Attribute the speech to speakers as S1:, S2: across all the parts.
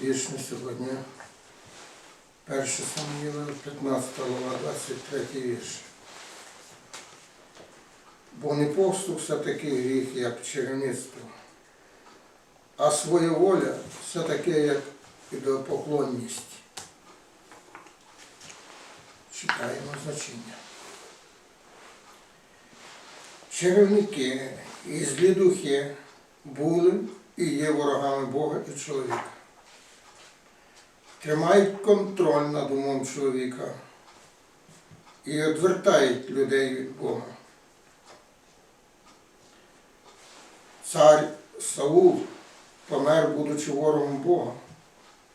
S1: Вірш на сьогодні. 1 Самуїла, 15 глава, 23 вірш. Бо не поступ все такий гріх, як черевництво, а своєволя все таке, як ідеопоклонність. Читаємо значення. Черевники і злі духи були і є ворогами Бога і чоловіка. Тримають контроль над умом чоловіка і відвертають людей від Бога. Цар Саул помер, будучи ворогом Бога,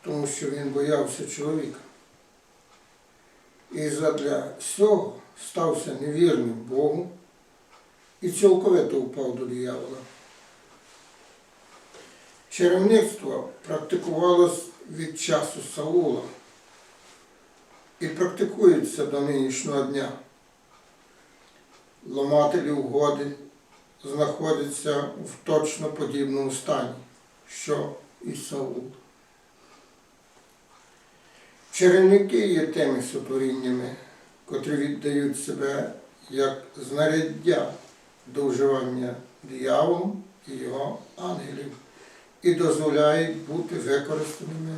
S1: тому що він боявся чоловіка. І задля цього стався невірним Богу і цілковито впав до диявола. Черевництво практикувалось від часу Саула і практикується до нинішнього дня. Ломателі угоди знаходяться в точно подібному стані, що і Саул. Черевники є тими сотворіннями, котрі віддають себе як знаряддя до вживання дияволом і його ангелів і дозволяють бути використаними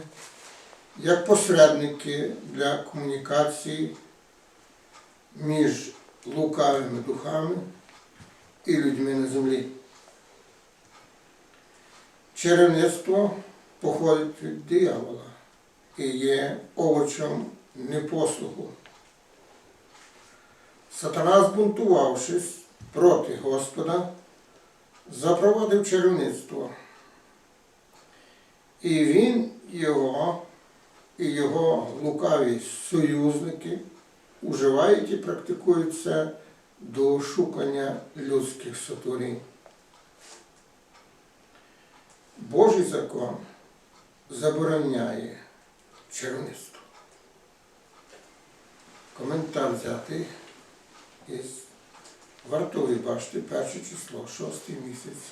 S1: як посередники для комунікації між лукавими духами і людьми на землі. Черевництво походить від диявола і є овочем непослуху. Сатана, збунтувавшись проти Господа, запровадив черевництво. І він його і його лукаві союзники уживають і практикують це до ошукання людських сотворінь. Божий закон забороняє червництво. Коментар взятий із вартової башти, перше число, шостий місяць,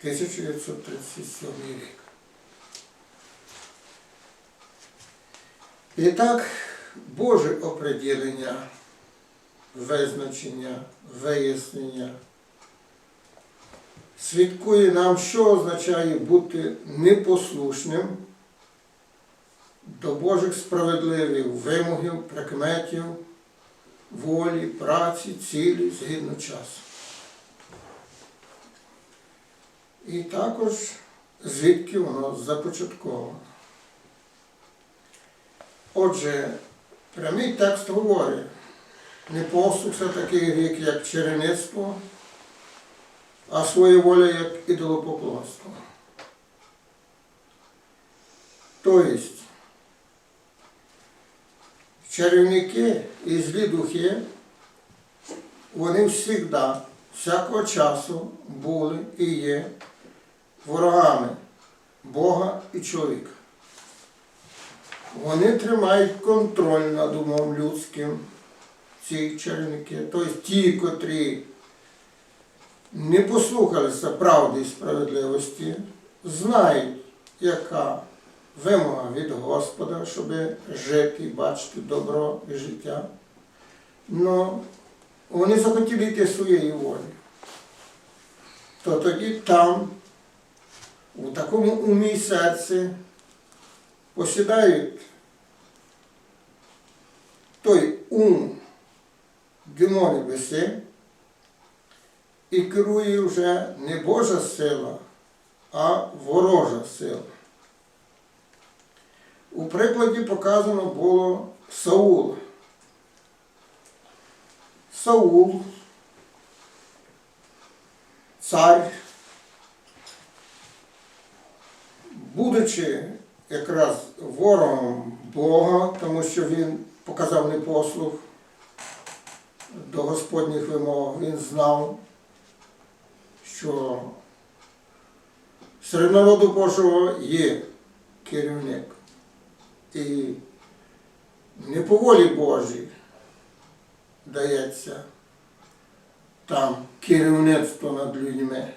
S1: 1937 рік. І так, Боже оприділення, визначення, вияснення свідкує нам, що означає бути непослушним до Божих справедливих вимогів, прикметів, волі, праці, цілі згідно часу. І також звідки воно започатковано. Отже, прямий текст говорить, не послух це такий рік, як череництво, а своєволя як ідолопоклонство. Тобто, чарівники і злі духи, вони завжди, всякого часу були і є ворогами Бога і чоловіка. Вони тримають контроль над умом людським, ці чарівники, тобто ті, котрі не послухалися правди і справедливості, знають, яка вимога від Господа, щоб жити, бачити добро і життя. Но вони захотіли йти своєї волі. То тоді там, у такому умі серці, посідають той ум демони веси і керує вже не Божа сила, а ворожа сила. У прикладі показано було Саула. Саул, цар, будучи якраз ворогом Бога, тому що він показав непослух до Господніх вимог, він знав, що серед народу Божого є керівник. І не по волі Божій дається там керівництво над людьми,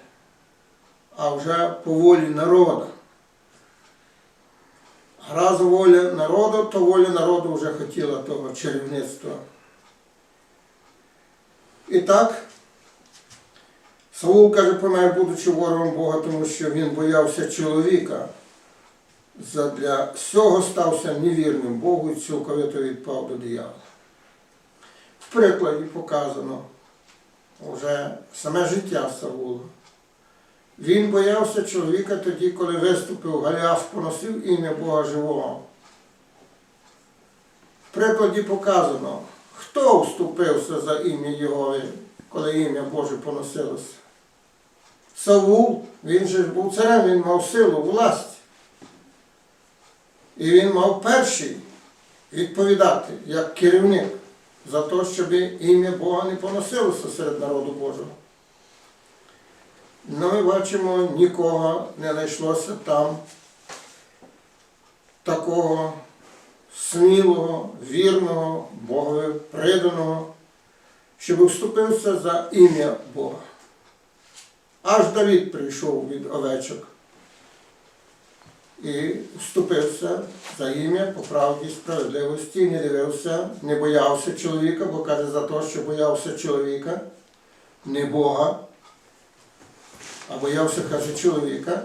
S1: а вже по волі народу. Раз воля народу, то воля народу вже хотіла того чарівництва. І так, Саул каже, помер, будучи ворогом Бога, тому що він боявся чоловіка. Задля всього стався невірним Богу і цілковито відпав до диявола. В прикладі показано вже саме життя Саула. Він боявся чоловіка тоді, коли виступив Галіаф, поносив ім'я Бога живого. В прикладі показано, хто вступився за ім'я Єгови, коли ім'я Боже поносилося. Саул, він же був царем, він мав силу, власть. І він мав перший відповідати як керівник за те, щоб ім'я Бога не поносилося серед народу Божого. Ну, ми бачимо, нікого не знайшлося там такого смілого, вірного, Богові приданого, щоб вступився за ім'я Бога. Аж Давід прийшов від овечок і вступився за ім'я по правді справедливості, не дивився, не боявся чоловіка, бо каже за те, що боявся чоловіка, не Бога, а боявся, каже, чоловіка.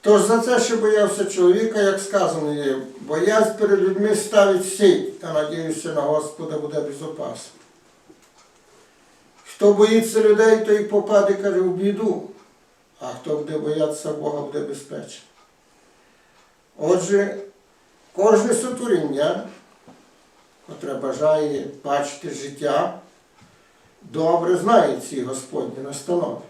S1: Тож за це, що боявся чоловіка, як сказано є, боязнь перед людьми ставить сіть, а надіюся на Господа буде безопасно. Хто боїться людей, той попаде, каже, в біду, а хто буде боятися Бога, буде безпечний. Отже, кожне сотворіння, котре бажає бачити життя, добре знає ці Господні настанови.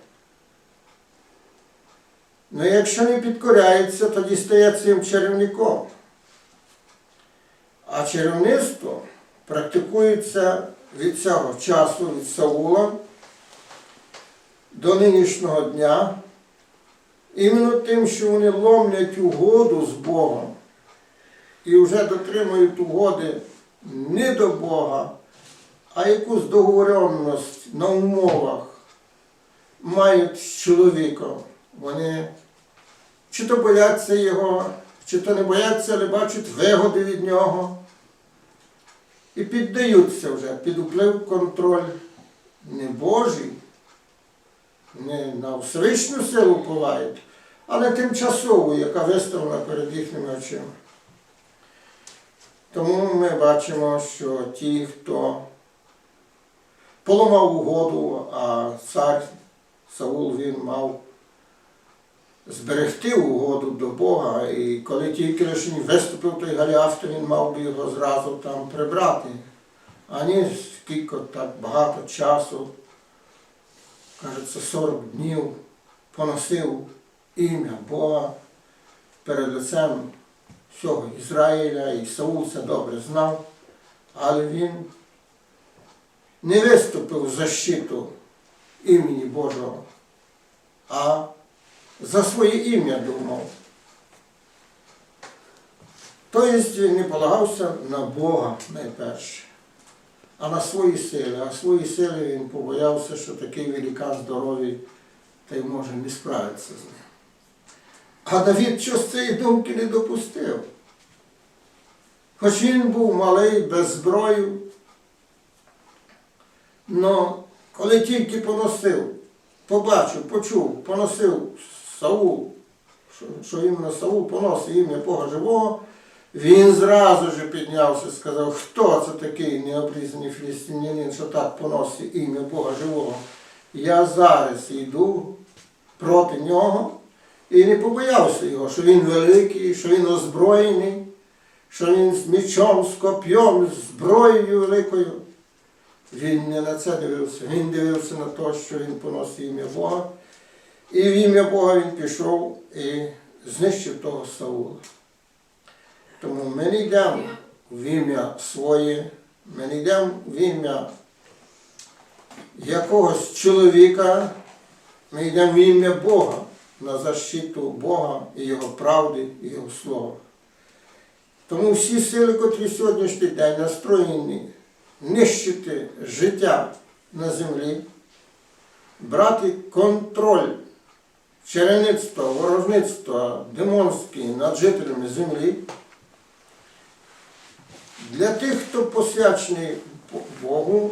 S1: Ну, якщо не підкоряється, тоді стає цим чарівником. А чарівництво практикується від цього часу, від Саула до нинішнього дня, іменно тим, що вони ломлять угоду з Богом і вже дотримують угоди не до Бога, а якусь договореність на умовах мають з чоловіком. Вони чи то бояться його, чи то не бояться, але бачать вигоди від нього. І піддаються вже під вплив контроль не Божий, не на Всевишню силу впливають, але тимчасову, яка виставлена перед їхніми очима. Тому ми бачимо, що ті, хто поламав угоду, а цар Саул він мав зберегти угоду до Бога, і коли тільки лише виступив той Галіаф, то він мав би його зразу там прибрати. Ані скільки так багато часу, кажеться, 40 днів поносив ім'я Бога перед лицем всього Ізраїля, і Саул це добре знав, але він не виступив в защиту імені Божого, а за своє ім'я думав. Тобто не полагався на Бога найперше, а на свої сили. А свої сили він побоявся, що такий великан здоровий та й може не справитися з ним. А Давід щось цієї думки не допустив. Хоч він був малий, без зброї, но коли тільки поносив, побачив, почув, поносив Саул, що, що іменно Саул поносив ім'я Бога живого, він зразу ж піднявся і сказав, хто це такий необрізаний філістимлянин, що так поносить ім'я Бога живого. Я зараз йду проти нього і не побоявся його, що він великий, що він озброєний, що він з мечом, з коп'єм, з зброєю великою. Він не на це дивився, він дивився на те, що він поносить ім'я Бога. І в ім'я Бога він пішов і знищив того Саула. Тому ми не йдемо в ім'я своє, ми не йдемо в ім'я якогось чоловіка, ми йдемо в ім'я Бога на защиту Бога і Його правди, і Його слова. Тому всі сили, котрі сьогоднішній день настроєні нищити життя на землі, брати контроль чарівництва, ворожництва, демонські над жителями землі. Для тих, хто посвячений Богу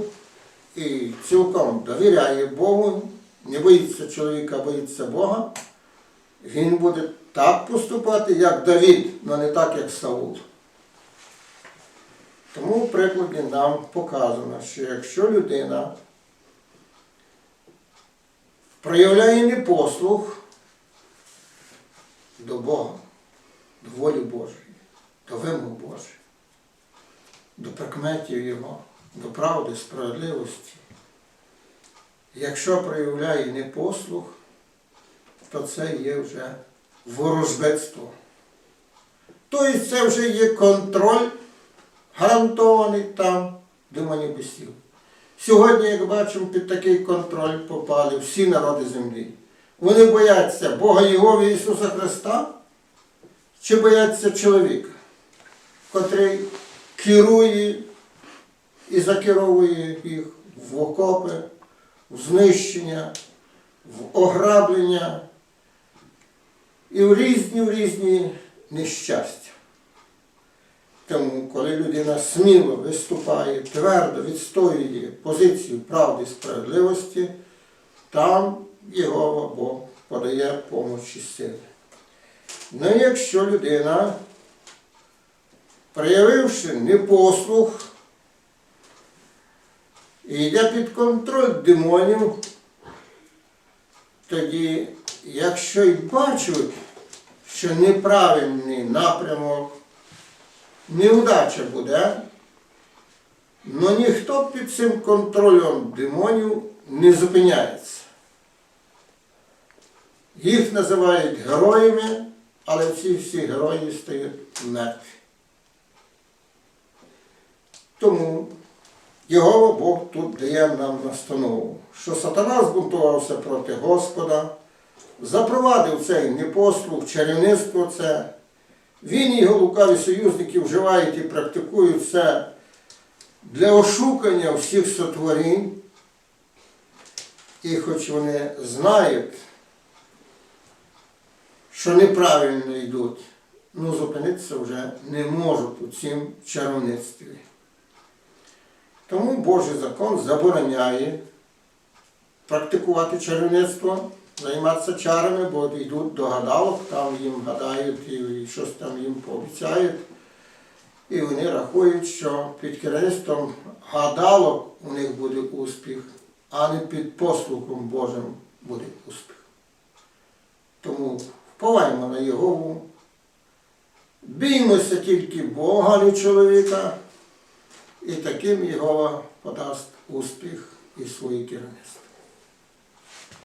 S1: і цілком довіряє Богу, не боїться чоловіка, боїться Бога, він буде так поступати, як Давід, але не так, як Саул. Тому в прикладі нам показано, що якщо людина проявляє непослух до Бога, до волі Божої, до вимог Божої, до прикметів Його, до правди, справедливості. Якщо проявляє непослух, то це є вже ворожбитство. Тобто це вже є контроль гарантований там демонів бесів. Сьогодні, як бачимо, під такий контроль попали всі народи землі. Вони бояться Бога Єгови Ісуса Христа чи бояться чоловіка, котрий керує і закеровує їх в окопи, в знищення, в ограблення і в різні в різні нещастя. Тому, коли людина сміло виступає, твердо відстоює позицію правди і справедливості, там його Бог подає помочі сили. Ну, якщо людина, проявивши непослух, і йде під контроль демонів, тоді, якщо й бачать, що неправильний напрямок, неудача буде, але ніхто під цим контролем демонів не зупиняється. Їх називають героями, але ці всі герої стають мертві. Тому його Бог тут дає нам настанову, що сатана збунтувався проти Господа, запровадив цей непослух, чарівництво це. Він і його лукаві союзники вживають і практикують це для ошукання всіх сотворінь. І хоч вони знають, що неправильно йдуть, ну зупинитися вже не можуть у цім чаровництві. Тому Божий закон забороняє практикувати чарівництво, займатися чарами, бо йдуть до гадалок, там їм гадають і щось там їм пообіцяють. І вони рахують, що під керівництвом гадалок у них буде успіх, а не під послухом Божим буде успіх. Тому вповаємо на Єгову, біймося тільки Бога, не чоловіка, і таким Єгова подасть успіх і своє керівництво.